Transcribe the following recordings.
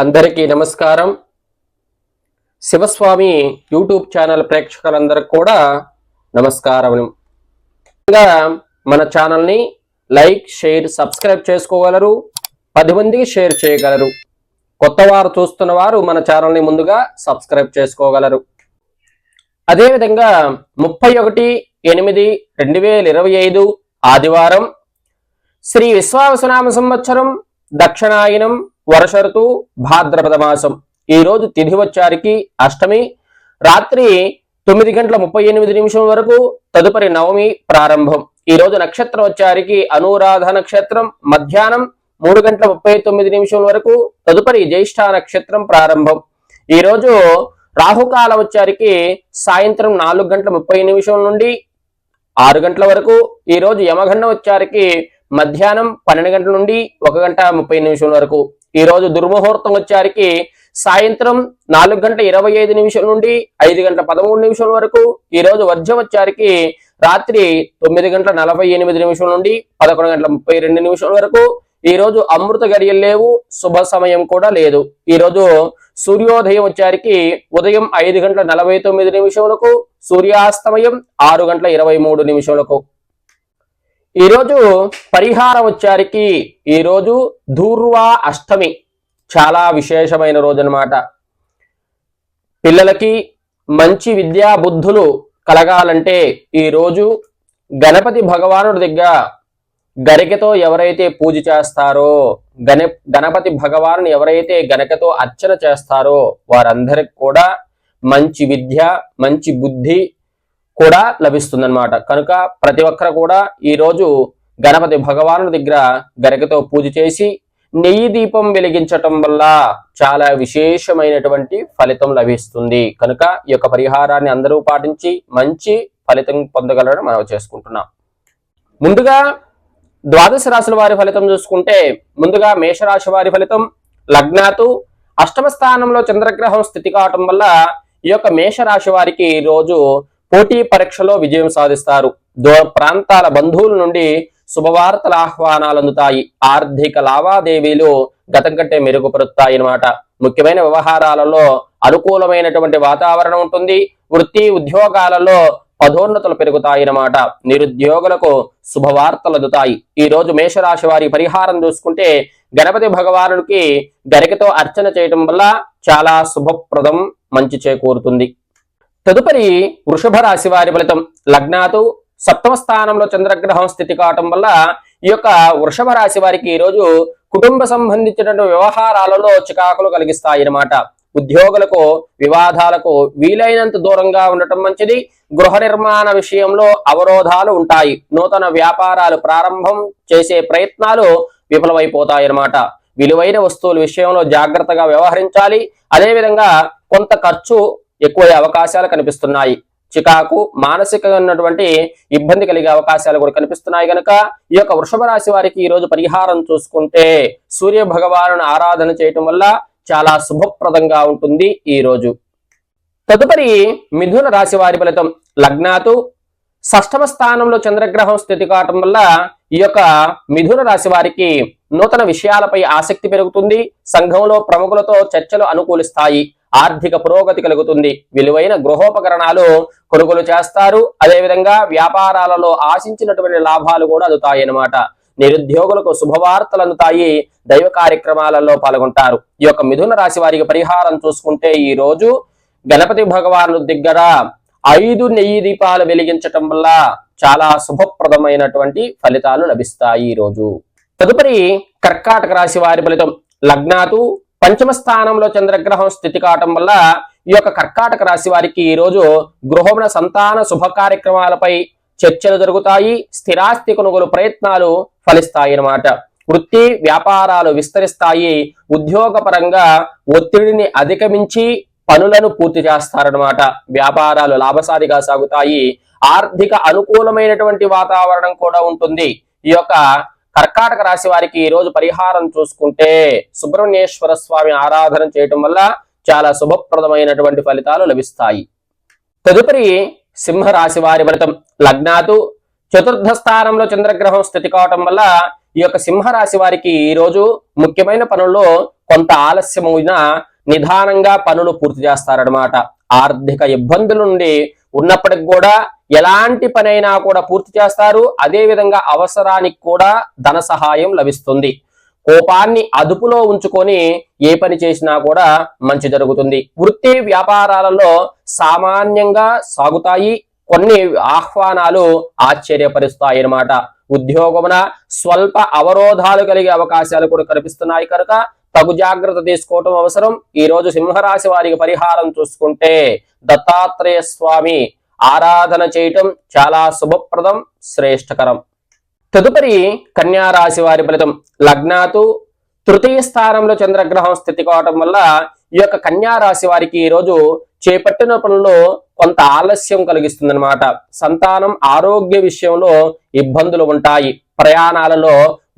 అందరికీ నమస్కారం. Shivaswami YouTube channel ప్రేక్షకులందరికీ కూడా నమస్కారం మన ఛానల్ని లైక్ షేర్ సబ్స్క్రైబ్ చేసుకోగలరు. పది మందికి షేర్ చేయగలరు. కొత్త వారు చూస్తున్న వారు మన ఛానల్ని ముందుగా సబ్స్క్రైబ్ చేసుకోగలరు. అదేవిధంగా ముప్పై ఒకటి ఎనిమిది రెండు వేల ఇరవై ఐదు ఆదివారం శ్రీ విశ్వావసనామ సంవత్సరం దక్షిణాయనం వర్ష ఋతువు భాద్రపద మాసం. ఈ రోజు తిథి వచ్చారికి అష్టమి. రాత్రి తొమ్మిది గంటల ముప్పై ఎనిమిది నిమిషం వరకు తదుపరి నవమి ప్రారంభం. ఈ రోజు నక్షత్రం వచ్చారికి అనురాధ నక్షత్రం. మధ్యాహ్నం మూడు గంటల ముప్పై తొమ్మిది నిమిషం వరకు తదుపరి జ్యేష్ఠ నక్షత్రం ప్రారంభం. ఈ రోజు రాహుకాలం వచ్చారికి సాయంత్రం నాలుగు గంటల ముప్పై నిమిషం నుండి ఆరు గంటల వరకు. ఈ రోజు యమగండం వచ్చారికి మధ్యాహ్నం పన్నెండు గంటల నుండి ఒక గంట ముప్పై నిమిషం వరకు. ఈ రోజు దుర్ముహూర్తం వచ్చారికి సాయంత్రం నాలుగు గంటల ఇరవై ఐదు నిమిషం నుండి ఐదు గంటల పదమూడు నిమిషం వరకు ఈ రోజు వర్జం వచ్చారికి రాత్రి తొమ్మిది గంటల నలభై ఎనిమిది నిమిషం నుండి పదకొండు గంటల ముప్పై రెండు నిమిషం వరకు ఈ రోజు అమృత గడియలు లేవు శుభ సమయం కూడా లేదు. ఈ రోజు సూర్యోదయం వచ్చారికి ఉదయం ఐదు గంటల నలభై తొమ్మిది నిమిషములకు సూర్యాస్తమయం ఆరు గంటల ఇరవై మూడు నిమిషములకు ఈరోజు పరిహారం వచ్చారికి ఈరోజు ధూర్వా అష్టమి. చాలా విశేషమైన రోజు అనమాట పిల్లలకి మంచి విద్యా బుద్ధులు కలగాలంటే ఈరోజు గణపతి భగవానుడి దగ్గర గరికతో ఎవరైతే పూజ చేస్తారో గణ గణపతి భగవాను ఎవరైతే గనకతో అర్చన చేస్తారో వారందరికి కూడా మంచి విద్య మంచి బుద్ధి కూడా లభిస్తుందన్నమాట. కనుక ప్రతి ఒక్కరు కూడా ఈ రోజు గణపతి భగవాను దగ్గర గరికతో పూజ చేసి నెయ్యి దీపం వెలిగించటం వల్ల చాలా విశేషమైనటువంటి ఫలితం లభిస్తుంది. కనుక ఈ యొక్క పరిహారాన్ని అందరూ పాటించి మంచి ఫలితం పొందగలరని మనం చేసుకుంటున్నాం. ముందుగా ద్వాదశ రాశుల వారి ఫలితం చూసుకుంటే ముందుగా మేషరాశి వారి ఫలితం లగ్నాతు అష్టమ స్థానంలో చంద్రగ్రహం స్థితి కావటం వల్ల ఈ యొక్క మేషరాశి వారికి ఈరోజు రోజు పోటీ పరీక్షలో విజయం సాధిస్తారు. దూర ప్రాంతాల బంధువుల నుండి శుభవార్తల ఆహ్వానాలు అందుతాయి. ఆర్థిక లావాదేవీలు గతం కంటే మెరుగుపరుస్తాయి అన్నమాట ముఖ్యమైన వ్యవహారాలలో అనుకూలమైనటువంటి వాతావరణం ఉంటుంది. వృత్తి ఉద్యోగాలలో పదోన్నతులు పెరుగుతాయి అన్నమాట నిరుద్యోగులకు శుభవార్తలు అందుతాయి. ఈ రోజు మేషరాశి వారి పరిహారం చూసుకుంటే గణపతి భగవానుడికి గరికతో అర్చన చేయటం వల్ల చాలా శుభప్రదం మంచి చేకూరుతుంది. తదుపరి వృషభ రాశి వారి ఫలితం. లగ్నాతు సప్తమ స్థానంలో చంద్రగ్రహం స్థితి కావటం వల్ల ఈ యొక్క వృషభ రాశి వారికి ఈ రోజు కుటుంబ సంబంధించినటువంటి వ్యవహారాలలో చికాకులు కలిగిస్తాయి అన్నమాట. ఉద్యోగులకు వివాదాలకు వీలైనంత దూరంగా ఉండటం మంచిది. గృహ నిర్మాణ విషయంలో అవరోధాలు ఉంటాయి. నూతన వ్యాపారాలు ప్రారంభం చేసే ప్రయత్నాలు విఫలమైపోతాయి అన్నమాట. విలువైన వస్తువుల విషయంలో జాగ్రత్తగా వ్యవహరించాలి. అదేవిధంగా కొంత ఖర్చు ఎక్కువ అవకాశాలు కనిపిస్తున్నాయి. చికాకు మానసికంగా ఉన్నటువంటి ఇబ్బంది కలిగే అవకాశాలు కూడా కనిపిస్తున్నాయి గనక ఈ యొక్క వృషభ రాశి వారికి ఈ రోజు పరిహారం చూసుకుంటే సూర్య భగవాను ఆరాధన చేయటం వల్ల చాలా శుభప్రదంగా ఉంటుంది ఈ రోజు తదుపరి మిథున రాశి వారి ఫలితం లగ్నాతు. షష్టమ స్థానంలో చంద్రగ్రహం స్థితి కావటం వల్ల ఈ యొక్క మిథున రాశి వారికి నూతన విషయాలపై ఆసక్తి పెరుగుతుంది. సంఘంలో ప్రముఖులతో చర్చలు అనుకూలిస్తాయి. ఆర్థిక పురోగతి కలుగుతుంది. విలువైన గృహోపకరణాలు కొనుగోలు చేస్తారు. అదేవిధంగా వ్యాపారాలలో ఆశించినటువంటి లాభాలు కూడా అందుతాయన్నమాట. నిరుద్యోగులకు శుభవార్తలు అందుతాయి. దైవ కార్యక్రమాలలో పాల్గొంటారు. ఈ యొక్క మిథున రాశి వారికి పరిహారం చూసుకుంటే ఈ రోజు గణపతి భగవాను దగ్గర ఐదు నెయ్యి దీపాలు వెలిగించటం వల్ల చాలా శుభప్రదమైనటువంటి ఫలితాలు లభిస్తాయి ఈ రోజు. తదుపరి కర్కాటక రాశి వారి ఫలితం లగ్నాతు పంచమ స్థానంలో చంద్రగ్రహం స్థితి కావటం వల్ల ఈ యొక్క కర్కాటక రాశి వారికి ఈ రోజు గృహమున సంతాన శుభ కార్యక్రమాలపై చర్చలు జరుగుతాయి. స్థిరాస్తి కొనుగోలు ప్రయత్నాలు ఫలిస్తాయి అన్నమాట. వృత్తి వ్యాపారాలు విస్తరిస్తాయి. ఉద్యోగపరంగా ఒత్తిడిని అధిగమించి పనులను పూర్తి చేస్తారనమాట వ్యాపారాలు లాభసారిగా సాగుతాయి. ఆర్థిక అనుకూలమైనటువంటి వాతావరణం కూడా ఉంటుంది. ఈ యొక్క కర్కాటక రాశి వారికి ఈ రోజు పరిహారం చూసుకుంటే సుబ్రహ్మణ్యేశ్వర స్వామి ఆరాధన చేయటం వల్ల చాలా శుభప్రదమైనటువంటి ఫలితాలు లభిస్తాయి. తదుపరి సింహరాశి వారి ఫలితం లగ్నాతు చతుర్థ స్థానంలో చంద్రగ్రహం స్థితి కావటం వల్ల ఈ యొక్క సింహరాశి వారికి ఈ రోజు ముఖ్యమైన పనుల్లో కొంత ఆలస్యమైన నిదానంగా పనులు పూర్తి చేస్తారనమాట ఆర్థిక ఇబ్బందుల నుండి ఉన్నప్పటికి కూడా ఎలాంటి పనైనా కూడా పూర్తి చేస్తారు. అదేవిధంగా అవసరానికి కూడా ధన సహాయం లభిస్తుంది. కోపాన్ని అదుపులో ఉంచుకొని ఏ పని చేసినా కూడా మంచి జరుగుతుంది. వృత్తి వ్యాపారాలలో సామాన్యంగా సాగుతాయి. కొన్ని ఆహ్వానాలు ఆశ్చర్యపరుస్తాయి అన్నమాట ఉద్యోగమున స్వల్ప అవరోధాలు కలిగే అవకాశాలు కూడా కనిపిస్తున్నాయి కనుక తగు జాగ్రత్త తీసుకోవటం అవసరం. ఈ రోజు సింహరాశి వారికి పరిహారం చూసుకుంటే దత్తాత్రేయ స్వామి ఆరాధన చేయటం చాలా శుభప్రదం శ్రేష్టకరం. తదుపరి కన్యారాశి వారి ఫలితం. లగ్నాతు తృతీయ స్థానంలో చంద్రగ్రహం స్థితి కావటం వల్ల ఈ యొక్క కన్యా రాశి వారికి ఈ రోజు చేపట్టిన పనుల్లో కొంత ఆలస్యం కలిగిస్తుందన్నమాట. సంతానం ఆరోగ్య విషయంలో ఇబ్బందులు ఉంటాయి. ప్రయాణాలలో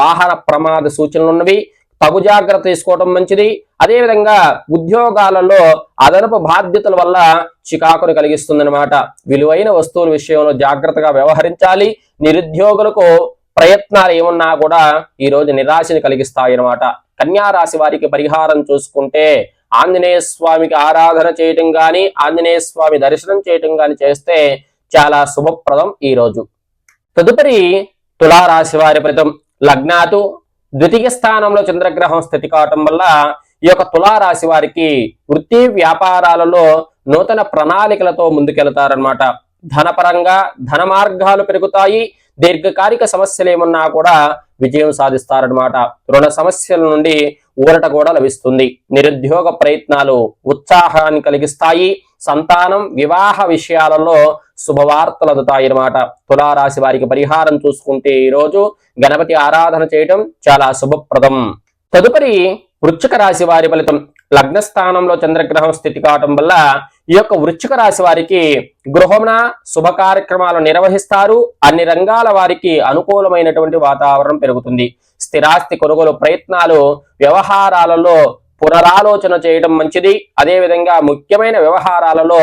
వాహన ప్రమాద సూచనలు ఉన్నవి తగు జాగ్రత్త తీసుకోవడం మంచిది. అదేవిధంగా ఉద్యోగాలలో అదనపు బాధ్యతల వల్ల చికాకును కలిగిస్తుందన్నమాట. విలువైన వస్తువుల విషయంలో జాగ్రత్తగా వ్యవహరించాలి. నిరుద్యోగులకు ప్రయత్నాలు ఏమున్నా కూడా ఈ రోజు నిరాశని కలిగిస్తాయి కన్యా రాశి వారికి పరిహారం చూసుకుంటే ఆంజనేయ స్వామికి ఆరాధన చేయటం గాని ఆంజనేయ స్వామి దర్శనం చేయటం గాని చేస్తే చాలా శుభప్రదం ఈ రోజు. తదుపరి తులారాశి వారి ఫలితం లగ్నాతు ద్వితీయ స్థానంలో చంద్రగ్రహం స్థితి కావటం వల్ల ఈ యొక్క తులారాశి వారికి వృత్తి వ్యాపారాలలో నూతన ప్రణాళికలతో ముందుకెళ్తారనమాట ధనపరంగా ధన మార్గాలు పెరుగుతాయి దీర్ఘకాలిక సమస్యలు ఏమన్నా కూడా విజయం సాధిస్తారనమాట రుణ సమస్యల నుండి ఊరట కూడా లభిస్తుంది. నిరుద్యోగ ప్రయత్నాలు ఉత్సాహాన్ని కలిగిస్తాయి. సంతానం వివాహ విషయాలలో శుభవార్తలు అందుతాయి తులారాశి వారికి పరిహారం చూసుకుంటే ఈ రోజు గణపతి ఆరాధన చేయటం చాలా శుభప్రదం. తదుపరి వృచ్చిక రాశి వారి ఫలితం. లగ్నస్థానంలో చంద్రగ్రహం స్థితి కావటం వల్ల ఈ యొక్క వృచ్చిక రాశి వారికి గృహమున శుభ కార్యక్రమాలు నిర్వహిస్తారు. అన్ని రంగాల వారికి అనుకూలమైనటువంటి వాతావరణం పెరుగుతుంది. స్థిరాస్తి కొనుగోలు ప్రయత్నాలు వ్యవహారాలలో పునరాలోచన చేయటం మంచిది. అదే విధంగా ముఖ్యమైన వ్యవహారాలలో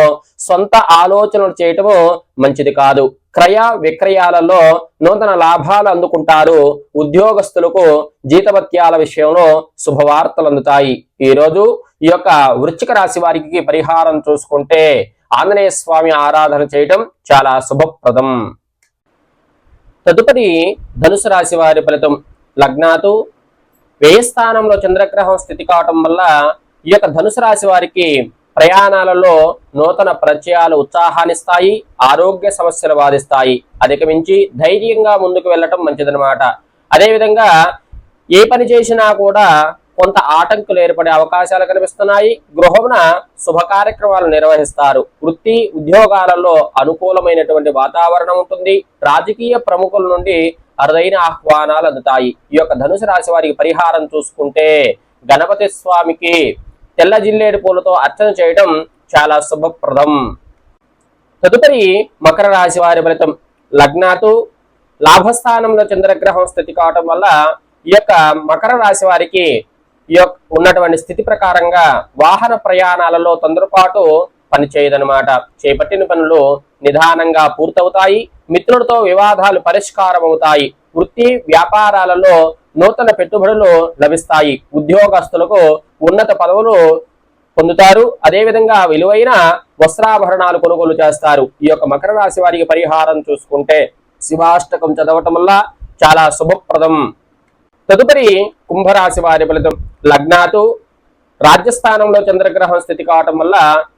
సొంత ఆలోచనలు చేయటము మంచిది కాదు. క్రయ విక్రయాలలో నూతన లాభాలు అందుకుంటారు. ఉద్యోగస్తులకు జీతభత్యాల విషయంలో శుభవార్తలు అందుతాయి ఈ రోజు ఈ యొక్క వృశ్చిక రాశి వారికి పరిహారం చూసుకుంటే ఆంజనేయ స్వామి ఆరాధన చేయటం చాలా శుభప్రదం. తదుపరి ధనుసు రాశి వారి ఫలితం లగ్నాతు వేయి స్థానంలో చంద్రగ్రహం స్థితి కావటం వల్ల ఈ యొక్క ధనుసు రాశి వారికి ప్రయాణాలలో నూతన ప్రచయాలు ఉత్సాహాన్నిస్తాయి ఆరోగ్య సమస్యలు బాధిస్తాయి. అధిగమించి ధైర్యంగా ముందుకు వెళ్ళటం మంచిదనమాట అదేవిధంగా ఏ పని చేసినా కూడా కొంత ఆటంకులు ఏర్పడే అవకాశాలు కనిపిస్తున్నాయి. గృహమున శుభ కార్యక్రమాలు నిర్వహిస్తారు. వృత్తి ఉద్యోగాలలో అనుకూలమైనటువంటి వాతావరణం ఉంటుంది. రాజకీయ ప్రముఖుల నుండి అరుదైన ఆహ్వానాలు అందుతాయి. ఈ యొక్క ధనుసు రాశి వారికి పరిహారం చూసుకుంటే గణపతి స్వామికి తెల్ల జిల్లేడు పూలతో అర్చన చేయడం చాలా శుభప్రదం. తదుపరి మకర రాశి వారి ఫలితం లగ్నాతు లాభస్థానంలో చంద్రగ్రహం స్థితి కావటం వల్ల ఈ యొక్క మకర రాశి వారికి ఈ యొక్క ఉన్నటువంటి స్థితి ప్రకారంగా వాహన ప్రయాణాలలో తొందరపాటు పనిచేయదనమాట చేపట్టిన పనులు నిదానంగా పూర్తవుతాయి. మిత్రులతో వివాదాలు పరిష్కారం అవుతాయి వృత్తి వ్యాపారాలలో నూతన పెట్టుబడులు లభిస్తాయి. ఉద్యోగస్తులకు ఉన్నత పదవులు పొందుతారు. అదేవిధంగా విలువైన వస్త్రాభరణాలు కొనుగోలు చేస్తారు. ఈ యొక్క మకర రాశి వారికి పరిహారం చూసుకుంటే శివాష్టకం చదవటం వల్ల చాలా శుభప్రదం. తదుపరి కుంభరాశి వారి ఫలితం లగ్నాతు. రాజ్యస్థానంలో చంద్రగ్రహం స్థితి కావటం వల్ల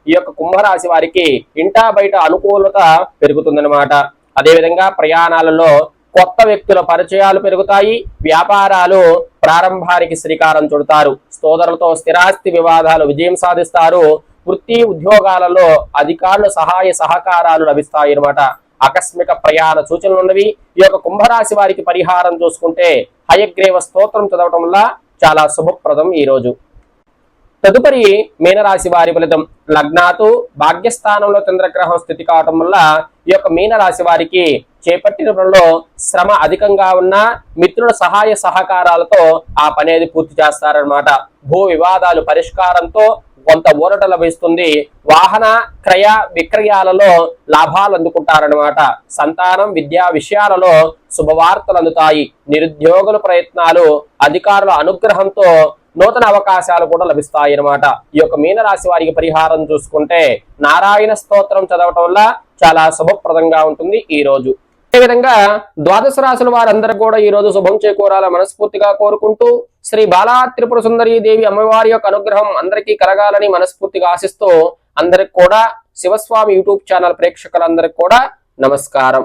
ఈ యొక్క కుంభరాశి వారికి ఇంటా బయట అనుకూలత పెరుగుతుందన్నమాట. అదేవిధంగా ప్రయాణాలలో కొత్త వ్యక్తుల పరిచయాలు పెరుగుతాయి వ్యాపారాలు ప్రారంభానికి శ్రీకారం చుడతారు. సోదరులతో స్థిరాస్తి వివాదాలు విజయం సాధిస్తారు. వృత్తి ఉద్యోగాలలో అధికారుల సహాయ సహకారాలు లభిస్తాయి అన్నమాట ఆకస్మిక ప్రయాణ సూచనలు ఉన్నవి. ఈ యొక్క కుంభరాశి వారికి పరిహారం చూసుకుంటే హయగ్రీవ స్తోత్రం చదవటం వల్ల చాలా శుభప్రదం ఈ రోజు తదుపరి మీనరాశి వారి ఫలితం లగ్నాతు భాగ్యస్థానంలో చంద్రగ్రహం స్థితి కావటం వల్ల ఈ యొక్క మీనరాశి వారికి చేపట్టిన పనిలో శ్రమ అధికంగా ఉన్న మిత్రుల సహాయ సహకారాలతో ఆ పని అనేది పూర్తి చేస్తారనమాట భూ వివాదాలు పరిష్కారంతో కొంత ఊరట లభిస్తుంది. వాహన క్రయ విక్రయాలలో లాభాలు అందుకుంటారనమాట సంతానం విద్యా విషయాలలో శుభవార్తలు అందుతాయి. నిరుద్యోగుల ప్రయత్నాలు అధికారుల అనుగ్రహంతో నూతన అవకాశాలు కూడా లభిస్తాయి అన్నమాట ఈ యొక్క మీనరాశి వారికి పరిహారం చూసుకుంటే నారాయణ స్తోత్రం చదవటం వల్ల చాలా శుభప్రదంగా ఉంటుంది ఈ రోజు. అదేవిధంగా ద్వాదశ రాశుల వారందరూ కూడా ఈ రోజు శుభం చేకూరాలని మనస్ఫూర్తిగా కోరుకుంటూ శ్రీ బాలా త్రిపుర సుందరీ దేవి అమ్మవారి యొక్క అనుగ్రహం అందరికీ కలగాలని మనస్ఫూర్తిగా ఆశిస్తూ అందరికి కూడా శివస్వామి యూట్యూబ్ ఛానల్ ప్రేక్షకులందరికి కూడా నమస్కారం.